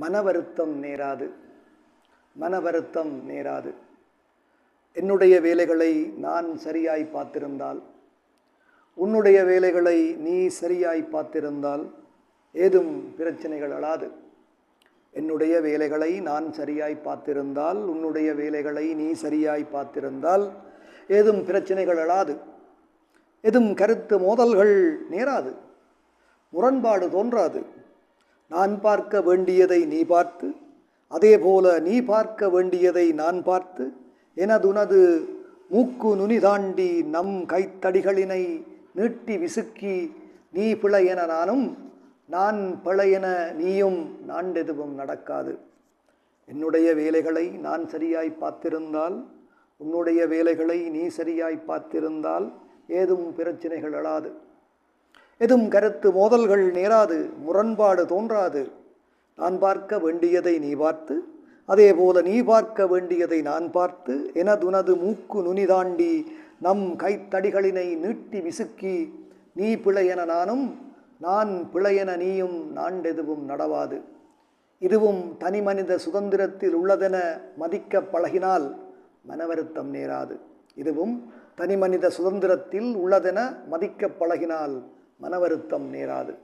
மன வருத்தம் நேராது. மன வருத்தம் நேராது. என்னுடைய வேலைகளை நான் சரியாய் பார்த்திருந்தால் உன்னுடைய வேலைகளை நீ சரியாய் பார்த்திருந்தால் ஏதும் பிரச்சனைகள் அழாது. என்னுடைய வேலைகளை நான் சரியாய் பார்த்திருந்தால் உன்னுடைய வேலைகளை நீ சரியாய் பார்த்திருந்தால் ஏதும் பிரச்சனைகள் அழாது. எதும் கருத்து மோதல்கள் நேராது. முரண்பாடு தோன்றாது. நான் பார்க்க வேண்டியதை நீ பார்த்து அதேபோல நீ பார்க்க வேண்டியதை நான் பார்த்து எனதுனது மூக்கு நுனி தாண்டி நம் கைத்தடிகளினை நீட்டி விசுக்கி நீ பிழை என நானும் நான் பிழையென நீயும் நாண்டெதுவும் நடக்காது. என்னுடைய வேலைகளை நான் சரியாய் பார்த்திருந்தால் உன்னுடைய வேலைகளை நீ சரியாய் பார்த்திருந்தால் ஏதும் பிரச்சனைகள் எழாது. எதும் கருத்து மோதல்கள் நேராது முரண்பாடு தோன்றாது. நான் பார்க்க வேண்டியதை நீ பார்த்து அதேபோல நீ பார்க்க வேண்டியதை நான் பார்த்து எனதுனது மூக்கு நுனி தாண்டி நம் கைத்தடிகளினை நீட்டி விசுக்கி நீ பிழையென நானும் நான் பிழையென நீயும் நாண்டெதுவும் நடவாது. இதுவும் தனிமனித சுதந்திரத்தில் உள்ளதென மதிக்க பழகினால் மனவருத்தம் நேராது. இதுவும் தனிமனித சுதந்திரத்தில் உள்ளதென மதிக்க பழகினால் மனவருத்தம் நேராது.